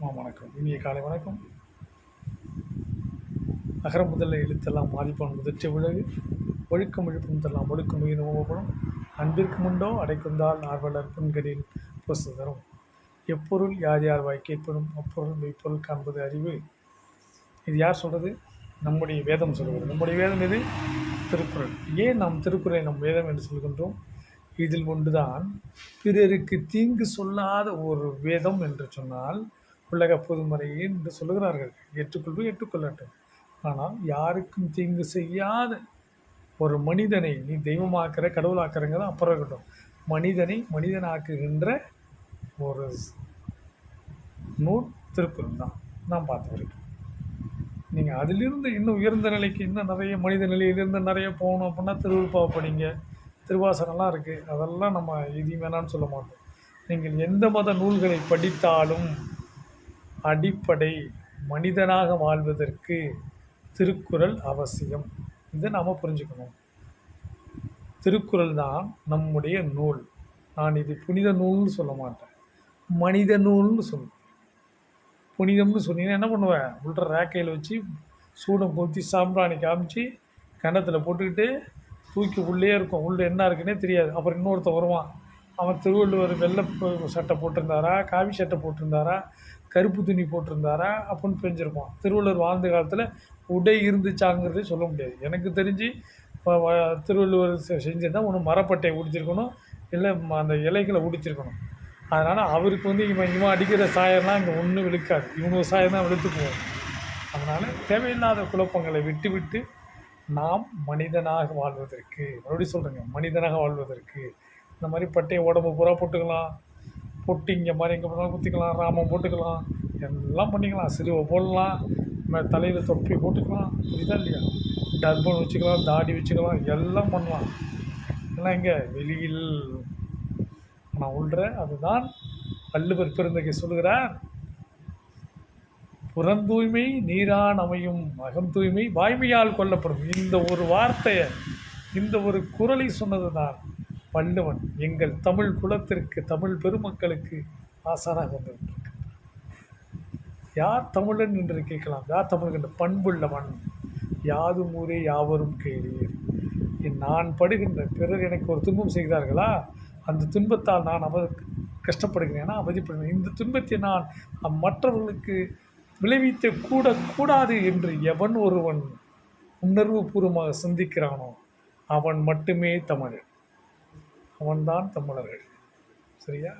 மா வணக்கம். இனிய காலை வணக்கம். அகர முதல்ல எழுத்தெல்லாம் மாதிப்பான் முதற்றை விலகு ஒழுக்கம் விழுப்புணத்தெல்லாம் ஒழுக்கம் மிக நோவப்படும் அன்பிற்கு முண்டோ அடைக்குந்தால் ஆர்வலர் புண்களில் பொசு தரும் எப்பொருள் யார் யார் வாய் கேட்படும் அப்பொருள் மெய்ப்பொருள் காண்பது அறிவு. இது யார் சொல்கிறது நம்முடைய வேதம் சொல்கிறது நம்முடைய வேதம் எது? திருக்குறள். ஏன் நாம் திருக்குறளை நம் வேதம் என்று சொல்கின்றோம்? இதில் ஒன்றுதான். பிறருக்கு தீங்கு சொல்லாத ஒரு வேதம் என்று சொன்னால் உலக பொதுமறையை என்று சொல்லுகிறார்கள். ஏற்றுக்கொள்வது ஏற்றுக்கொள்ளட்டும் ஆனால் யாருக்கும் தீங்கு செய்யாத ஒரு மனிதனை நீ தெய்வமாக்குற கடவுளாக்குறங்கிறது அப்புறம் இருக்கட்டும் மனிதனை மனிதனாக்குகின்ற ஒரு நூல் திருக்குறள் தான் நான் பார்த்து வரைக்கும். நீங்கள் அதிலிருந்து இன்னும் உயர்ந்த நிலைக்கு இன்னும் நிறைய மனித நிலையிலிருந்து நிறைய போகணும் அப்படின்னா திருவிழுப்பாவை படிங்க திருவாசனம்லாம் இருக்குது அதெல்லாம் நம்ம எதையும் வேணாம்னு சொல்ல மாட்டோம். நீங்கள் எந்த மத நூல்களை படித்தாலும் அடிப்படை மனிதனாக வாழ்வதற்கு திருக்குறள் அவசியம். இதை நாம் புரிஞ்சுக்கணும். திருக்குறள் தான் நம்முடைய நூல். நான் இது புனித நூல்னு சொல்ல மாட்டேன். மனித நூல்னு சொல்லுவேன். புனிதம்னு சொன்னீங்கன்னா என்ன பண்ணுவேன்? உள்ள ரேக்கையில் வச்சு சூடம் பொத்தி சாம்பிராணி காமிச்சு கிணத்துல போட்டுக்கிட்டு தூக்கி உள்ளே இருக்கும். உள்ளே என்ன இருக்குன்னே தெரியாது. அப்புறம் இன்னொருத்தன் வருவான். அவன் திருவள்ளுவர் வெள்ளை சட்டை போட்டிருந்தாரா? காவி சட்டை போட்டிருந்தாரா? கருப்பு துணி போட்டிருந்தாரா? அப்படின்னு தெரிஞ்சிருப்பான் திருவள்ளுவர் வாழ்ந்த காலத்தில் உடை இருந்துச்சாங்கிறதே சொல்ல முடியாது. எனக்கு தெரிஞ்சு இப்போ திருவள்ளுவர் செஞ்சிருந்தால் ஒன்று மரப்பட்டையை உடிச்சிருக்கணும் இல்லை ம- அந்த இலைகளை உடிச்சிருக்கணும் அதனால் அவருக்கு வந்து இவன் இவன் அடிக்கிற சாயம்லாம் இங்கே ஒன்றும் விழுக்காது. இவங்க சாயம் தான் வெளுத்து போவோம் அதனால் தேவையில்லாத குழப்பங்களை விட்டு விட்டு நாம் மனிதனாக வாழ்வதற்கு மறுபடியும் சொல்கிறேங்க மனிதனாக வாழ்வதற்கு இந்த மாதிரி பட்டையை உடம்பு பூரா போட்டுக்கலாம். பொட்டி இங்கே மாதிரி எங்கே போனாலும் குத்திக்கலாம் ராமம் போட்டுக்கலாம். எல்லாம் பண்ணிக்கலாம். சிலுவை போடலாம். தலையில் தொப்பி போட்டுக்கலாம். புரியுதா இல்லையா? டர்பன் வச்சுக்கலாம் தாடி வச்சுக்கலாம். எல்லாம் பண்ணலாம். எல்லாம் எங்கே? வெளியில். நான் உள்ற அதுதான் வள்ளுவர் பெருந்தகை சொல்கிறார் புறந்தூய்மை நீரான் அமையும். அகம் தூய்மை வாய்மையால் கொல்லப்படும். இந்த ஒரு வார்த்தையை இந்த ஒரு குரலை சொன்னது தான் வள்ளுவன் எங்கள் தமிழ் குலத்திற்கு தமிழ் பெருமக்களுக்கு ஆசானாக வந்திருக்கிறார். யார் தமிழன் என்று கேட்கலாம்? யார் தமிழ் பண்புள்ளவன் யாதும் ஊரே யாவரும் கேளீர். நான் படுகின்ற பிறர் எனக்கு ஒரு துன்பம் செய்கிறார்களா அந்த துன்பத்தால் நான் அவ கஷ்டப்படுகிறேனா? அவதிப்படுகிறேன்? இந்த துன்பத்தை நான் அம்மற்றவர்களுக்கு மற்றவர்களுக்கு விளைவிக்க கூட கூடாது என்று எவன் ஒருவன் உணர்வு பூர்வமாக சிந்திக்கிறானோ அவன் மட்டுமே தமிழன். அவன்தான் தமிழர்கள். சரியா?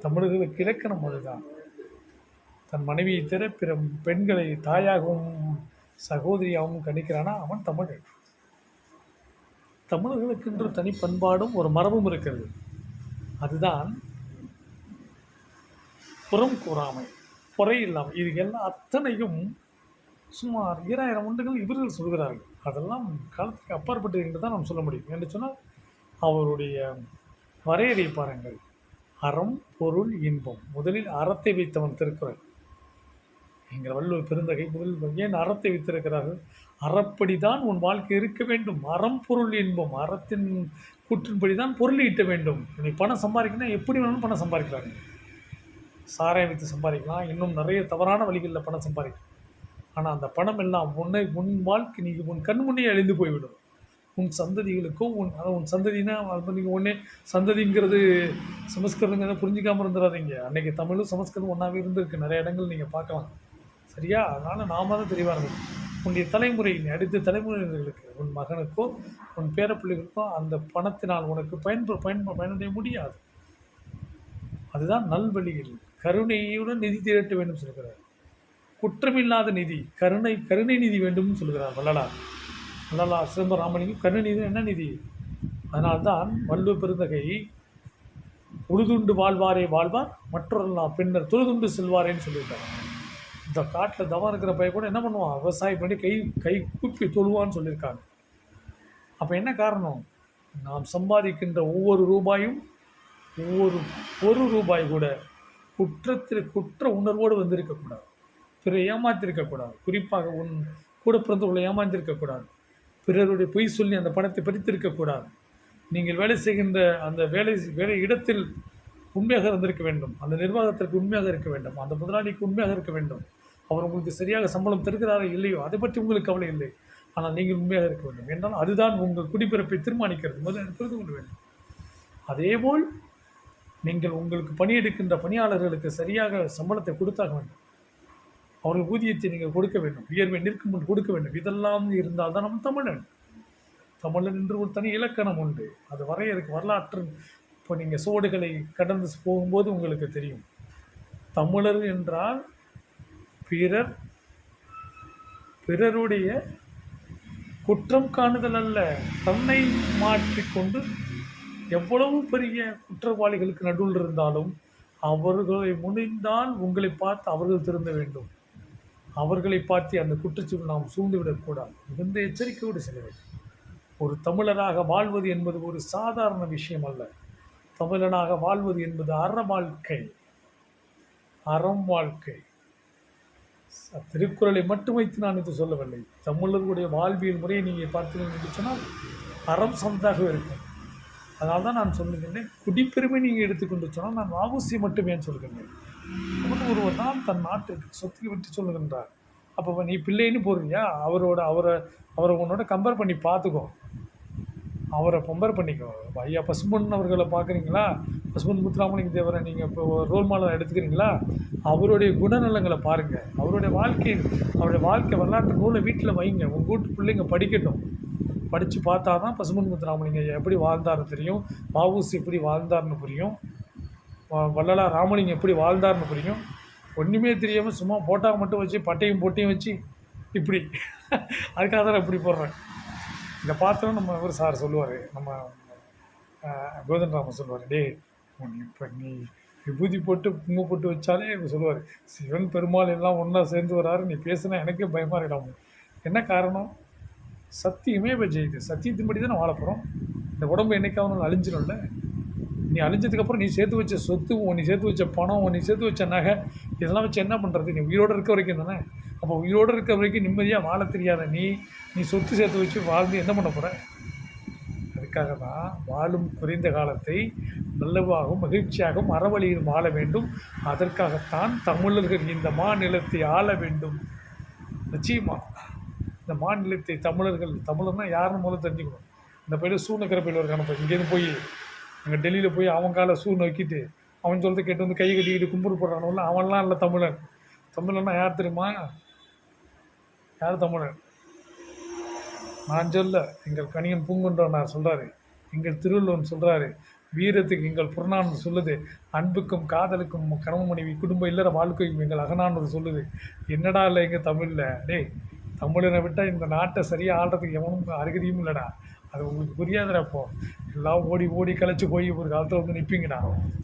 தமிழர்களுக்கு இலக்கணம் அதுதான். தன் மனைவியை தவிர பிற பெண்களை தாயாகவும் சகோதரியாகவும் கணிக்கிறானா? அவன் தமிழன். தமிழர்களுக்கென்று தனி பண்பாடும் ஒரு மரபும் இருக்கிறது. அதுதான் புறம் கூறாமை பொறை இல்லாமல் இது எல்லாம் அத்தனையும் சுமார் ஈராயிரம் ஆண்டுகள் இவர்கள் சொல்கிறார்கள். அதெல்லாம் காலத்துக்கு அப்பாற்பட்டது என்று தான் நாம் சொல்ல முடியும். என்று சொன்னால் அவருடைய வரையறை பாருங்கள். அறம் பொருள் இன்பம். முதலில் அறத்தை வைத்தவன் திருக்குறள். எங்கள் வள்ளுவர் பெருந்தகை முதலில் ஏன் அறத்தை வைத்திருக்கிறார்கள்? அறப்படி தான் உன் வாழ்க்கை இருக்க வேண்டும். அறம் பொருள் இன்பம். அறத்தின் கூற்றின்படி தான் பொருள் ஈட்ட வேண்டும். நீ பணம் சம்பாதிக்கணும் எப்படி வேணாலும் பணம் சம்பாதிக்கிறாங்க சாராயம் விற்று சம்பாதிக்கலாம். இன்னும் நிறைய தவறான வழிகளில் பணம் சம்பாதிக்கலாம். ஆனால் அந்த பணம் எல்லாம் உன்னை உன் வாழ்க்கை நீ உன் கண் முன்னே அழிந்து போய்விடும். உன் சந்ததிகளுக்கோ உன் அதாவது உன் சந்ததினா அது நீங்கள் ஒன்றே சந்ததிங்கிறது சமஸ்கிருதங்கிறத புரிஞ்சிக்காமல் இருந்துடாதீங்க அன்றைக்கி தமிழும் சமஸ்கிருதம் ஒன்றாவே இருந்திருக்கு. நிறைய இடங்கள் நீங்கள் பார்க்கலாம். சரியா? அதனால் நாம தான் தெளிவாக இருக்கணும். உன்னுடைய தலைமுறை அடுத்த தலைமுறைகளுக்கு உன் மகனுக்கோ உன் பேரப்பிள்ளைகளுக்கோ அந்த பணத்தினால் உனக்கு பயன்ப பயன் பயனடைய முடியாது. அதுதான் நல்வழியில். கருணையுடன் நிதி திரட்ட வேண்டும் சொல்கிறார். குற்றமில்லாத நிதி கருணை கருணை நிதி வேண்டும்னு சொல்கிறார். வள்ளலார். நல்லா சிதம்பரராமலிங்கம் ராமலிங்கம் நிதி என்ன நிதி அதனால்தான் வள்ளுவ பெருந்தகை உழுதுண்டு வாழ்வாரே வாழ்வார் மற்றொருலாம் பின்னர் தொழுதுண்டு செல்வாரேன்னு சொல்லியிருக்காங்க இந்த காட்டில் தவம் இருக்கிற பையன் கூட என்ன பண்ணுவான்? விவசாயம் பண்ணி கை கை கூப்பி தொழுவான்னு சொல்லியிருக்காங்க. அப்போ என்ன காரணம்? நாம் சம்பாதிக்கின்ற ஒவ்வொரு ரூபாயும் ஒவ்வொரு ஒரு ரூபாய் கூட குற்றத்தில் குற்ற உணர்வோடு வந்திருக்கக்கூடாது. பிற ஏமாத்திருக்கக்கூடாது. குறிப்பாக உன் கூட பிறந்தவர்களை ஏமாந்திருக்கக்கூடாது பிறருடைய பொய் சொல்லி அந்த பணத்தை பறித்திருக்கக்கூடாது நீங்கள் வேலை செய்கின்ற அந்த வேலை வேலை இடத்தில் உண்மையாக இருந்திருக்க வேண்டும். அந்த நிர்வாகத்திற்கு உண்மையாக இருக்க வேண்டும். அந்த முதலாளிக்கு உண்மையாக இருக்க வேண்டும். அவர் உங்களுக்கு சரியாக சம்பளம் தருகிறாரா இல்லையோ அதை பற்றி உங்களுக்கு கவலை இல்லை. ஆனால் நீங்கள் உண்மையாக இருக்க வேண்டும். என்றால் அதுதான் உங்கள் குடிப்பிறப்பை தீர்மானிக்கிறது. முதலில் புரிந்து கொள்ள வேண்டும். அதேபோல் நீங்கள் உங்களுக்கு பணியெடுக்கின்ற பணியாளர்களுக்கு சரியாக சம்பளத்தை கொடுத்தாக வேண்டும். அவர்கள் ஊதியத்தை நீங்கள் கொடுக்க வேண்டும். உயர்வை நிற்கும் முன் கொடுக்க வேண்டும். இதெல்லாம் இருந்தால் தான் நம்ம தமிழன். தமிழன் என்று ஒரு தனி இலக்கணம் உண்டு. அது வரையறுக்கு வரலாற்று இப்போ நீங்கள் சோடுகளை கடந்து போகும்போது உங்களுக்கு தெரியும். தமிழர் என்றால் பிறர் பிறருடைய குற்றம் காணுதல் அல்ல. தன்னை மாற்றிக்கொண்டு எவ்வளவு பெரிய குற்றவாளிகளுக்கு நடுவில் இருந்தாலும் அவர்களை முனிந்தால் உங்களை பார்த்து அவர்கள் திருந்த வேண்டும். அவர்களை பார்த்து அந்த குற்றச்சூழல் நாம் சூழ்ந்துவிடக்கூடாது. மிகுந்த எச்சரிக்கையோடு செல்ல வேண்டும். ஒரு தமிழராக வாழ்வது என்பது ஒரு சாதாரண விஷயம் அல்ல. தமிழனாக வாழ்வது என்பது அற வாழ்க்கை. அறம் வாழ்க்கை. திருக்குறளை மட்டும் வைத்து நான் இது சொல்லவில்லை. தமிழர்களுடைய வாழ்வியல் முறையை நீங்கள் பார்த்தீங்கன்னு என்று சொன்னால் அறம் சார்ந்ததாக இருக்கும். அதனால்தான் நான் சொல்லுகின்றேன் குடிப்பெருமை நீங்கள் எடுத்துக்கொண்டு சொன்னால் நான் வாவுசி மட்டுமே சொல்கின்றேன்? உன் ஒருவர் தான் தன் நாட்டுக்கு சொத்துக்கு விட்டு சொல்லுகின்றார். அப்போ நீ பிள்ளைன்னு போடுறியா? அவரோட அவரை அவரை உன்னோட கம்பேர் பண்ணி பார்த்துக்கோ. அவரை கம்பேர் பண்ணிக்கோ. ஐயா பசுமன் அவர்களை பார்க்குறீங்களா? பசுமன் முத்துராமலிங்க தேவரை நீங்கள் இப்போ ரோல் மாடலாக எடுத்துக்கிறீங்களா? அவருடைய குணநலங்களை பாருங்கள் அவருடைய வாழ்க்கை அவருடைய வாழ்க்கை வரலாற்று நூலை வீட்டில் வைங்க. உங்கள் வீட்டு பிள்ளைங்க படிக்கட்டும். படித்து பார்த்தா தான் பசுமன் முத்துராமலிங்க எப்படி வாழ்ந்தாருன்னு தெரியும். வஉசி எப்படி வாழ்ந்தாருன்னு புரியும். வள்ளலார் ராமலிங்கம் எப்படி வாழ்ந்தார்னு புரியும். ஒன்றுமே தெரியாமல் சும்மா போட்டா மட்டும் வச்சு பட்டையும் போட்டையும் வச்சு இப்படி. அதுக்காக தான் நான் இப்படி போடுறேன். இந்த பாத்திரம் நம்ம இவர் சார் சொல்லுவார். நம்ம அஹ், கோதன் ராமன் சொல்லுவார் டேய் உன் இப்போ நீ விபூதி போட்டு குங்கு போட்டு வச்சாலே இவர் சொல்லுவார். சிவன் பெருமாள் எல்லாம் ஒன்றா சேர்ந்து வராரு நீ பேசுனா எனக்கே பயமாக இருக்காம என்ன காரணம்? சத்தியமே இப்போ ஜெயிது சத்தியத்தின்படி தான் வாழ போகிறோம் இந்த உடம்பு என்னைக்காவது அழிஞ்சிடும்ல நீ அழிஞ்சதுக்கப்புறம் நீ சேர்த்து வச்ச சொத்து நீ சேர்த்து வச்ச பணம் நீ சேர்த்து வச்ச நகை இதெல்லாம் வச்சு என்ன பண்ணுறது நீ உயிரோடு இருக்க வரைக்கும் தானே? அப்போ உயிரோடு இருக்க வரைக்கும் நிம்மதியாக வாழ தெரியாத நீ நீ சொத்து சேர்த்து வச்சு வாழ்ந்து என்ன பண்ண போகிற அதுக்காக தான் வாழும் குறைந்த காலத்தை நல்லவாகவும் மகிழ்ச்சியாகவும் அறவழியில் வாழ வேண்டும். அதற்காகத்தான் தமிழர்கள் இந்த மாநிலத்தை ஆள வேண்டும். நிச்சயமாக இந்த மாநிலத்தை தமிழர்கள் தமிழர்னா யாருன்னு முதல்ல தெரிஞ்சுக்கணும். இந்த பையில சூ ஒரு பையில இருக்கான இங்கேருந்து போய். அங்கே டெல்லியில் போய் அவன் காலை சூ நோக்கிட்டு அவன் சொல்கிறத கேட்டு வந்து கை கட்டிக்கிட்டு கும்பிடு போடுறானோல்ல அவன்லாம் இல்லை தமிழன். தமிழன்னா யார் தெரியுமா? யார் தமிழன்? நான் சொல்ல எங்கள் கணியன் பூங்குன்றனார் சொல்கிறாரு எங்கள் திருவள்ளுவன் சொல்கிறாரு வீரத்துக்கு எங்கள் புறநானூறு சொல்லுது. அன்புக்கும் காதலுக்கும் கணவன் மனைவி குடும்ப இல்லற வாழ்க்கைக்கும் எங்கள் அகநானூறு சொல்லுது. என்னடா இல்லை எங்கள் தமிழில்? டேய் தமிழனை விட்டால் இந்த நாட்டை சரியாக ஆள்றதுக்கு எவனும் அருகதியும் இல்லைடா. அது உங்களுக்கு புரியாதுடா அப்போ. எல்லாம் ஓடி ஓடி கழிச்சு போய் ஒரு காலத்தில் வந்து நிற்பீங்கடா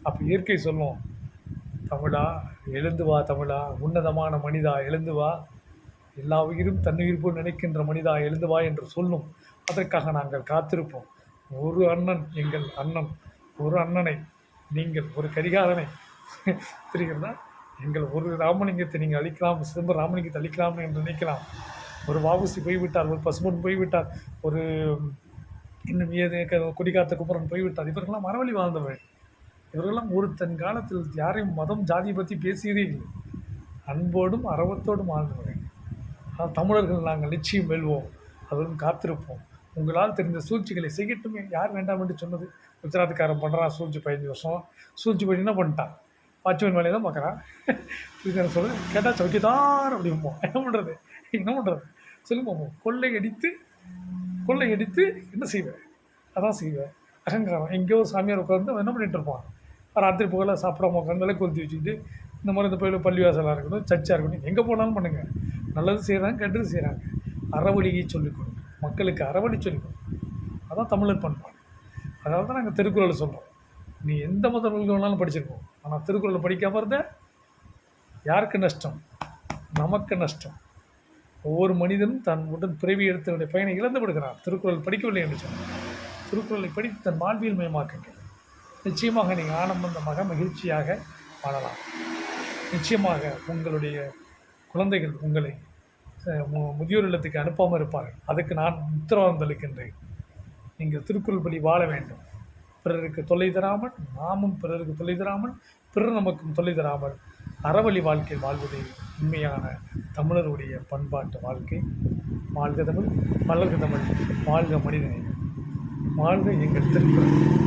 அப்போ இயற்கை சொல்லும். தமிழா எழுந்து வா தமிழா. உன்னதமான மனிதா எழுந்து வா. எல்லா உயிரும் தன்னுயிர் போல் நினைக்கின்ற மனிதா எழுந்து வா என்று சொல்லும். அதற்காக நாங்கள் காத்திருப்போம். ஒரு அண்ணன் எங்கள் அண்ணன் ஒரு அண்ணனை நீங்கள் ஒரு கரிகாலனை. தெரிகிறதா? எங்கள் ஒரு ராமலிங்கத்தை நீங்கள் அழிக்கலாம் சிதம்பரம் ராமலிங்கத்தை அழிக்கலாம் என்று நினைக்கலாம். ஒரு வாபுசி போய்விட்டார் ஒரு பசுமன் போய்விட்டார் ஒரு இன்னும் ஏது க- கொடிகாத்த குமரன் போய்விட்டார். இவர்களெல்லாம் மரவழி வாழ்ந்தவர்கள். இவர்களெல்லாம் ஒரு தன் காலத்தில் யாரையும் மதம் ஜாதி பற்றி பேசியதே இல்லை. அன்போடும் அறவத்தோடும் வாழ்ந்தவர்கள். ஆனால் தமிழர்கள் நாங்கள் நிச்சயம் வெல்வோம். அதுவும் காத்திருப்போம். உங்களால் தெரிந்த சூழ்ச்சிகளை செய்யட்டுமே. யார் வேண்டாம் என்று சொன்னது? குஜராத்துக்காரன் பண்ணுறான் சூழ்ச்சி பதினஞ்சு வருஷம். சூழ்ச்சி பண்ணி என்ன பண்ணிட்டான்? வாட்ச்மேன் வேலையை தான் பார்க்குறான். இதுக்கு சொல்ல கேட்டால் சௌக்கியதான் அப்படிம்போம் என்ன பண்ணுறது என்ன பண்ணுறது சொல்லுங்க கொள்ளை அடித்து கொள்ளை அடித்து என்ன செய்வேன்? அதான் செய்வேன். அகங்காரம். எங்கேயோ சாமியார் உட்காந்து என்ன பண்ணிகிட்டு இருப்பான்? ராத்திரி புகழ சாப்பிடாம உட்காந்து கொளுத்தி வச்சுக்கிட்டு இந்த மாதிரி இந்த பயில பள்ளிவாசலாக இருக்கணும் சர்ச்சாக இருக்கணும் எங்கே போனாலும் பண்ணுங்கள் நல்லது செய்கிறாங்க கெட்டது செய்கிறாங்க அறவழியை சொல்லிக் கொடுங்க மக்களுக்கு அறவழி சொல்லிக் கொடுங்க அதான் தமிழர் பண்பாடு. அதனால தான் நாங்கள் திருக்குறளை சொல்கிறோம் நீ எந்த மத நூல்கள் வேணாலும் படிச்சிருப்போம் ஆனால் திருக்குறளை படிக்காம இருந்த யாருக்கு நஷ்டம்? நமக்கு நஷ்டம். ஒவ்வொரு மனிதனும் தன் உடன் பிறவி எடுத்தவருடைய பயனை இழந்து விடுகிறான். திருக்குறள் படிக்கவில்லை என்று சொன்னார். திருக்குறளை படித்து தன் வாழ்வியல் மயமாக்குங்கள். நிச்சயமாக நீங்கள் ஆனந்தமாக மகிழ்ச்சியாக வாழலாம். நிச்சயமாக உங்களுடைய குழந்தைகள் உங்களை மு- முதியோர் இல்லத்துக்கு அனுப்பாமல் இருப்பார்கள். அதுக்கு நான் உத்தரவாதம் அளிக்கின்றேன். நீங்கள் திருக்குறள் படி வாழ வேண்டும். பிறருக்கு தொல்லை தராமல் நாமும் பிறருக்கு தொல்லை தராமல் பிறர் நமக்கும் தொல்லை தராமல் அறவழி வாழ்க்கை வாழ்வதே உண்மையான தமிழருடைய பண்பாட்டு வாழ்க்கை. வாழ்க தமிழ் வளர்க தமிழ் வாழ்க மனிதநேயம். வாழ்க எங்கள் திருக்குறள்.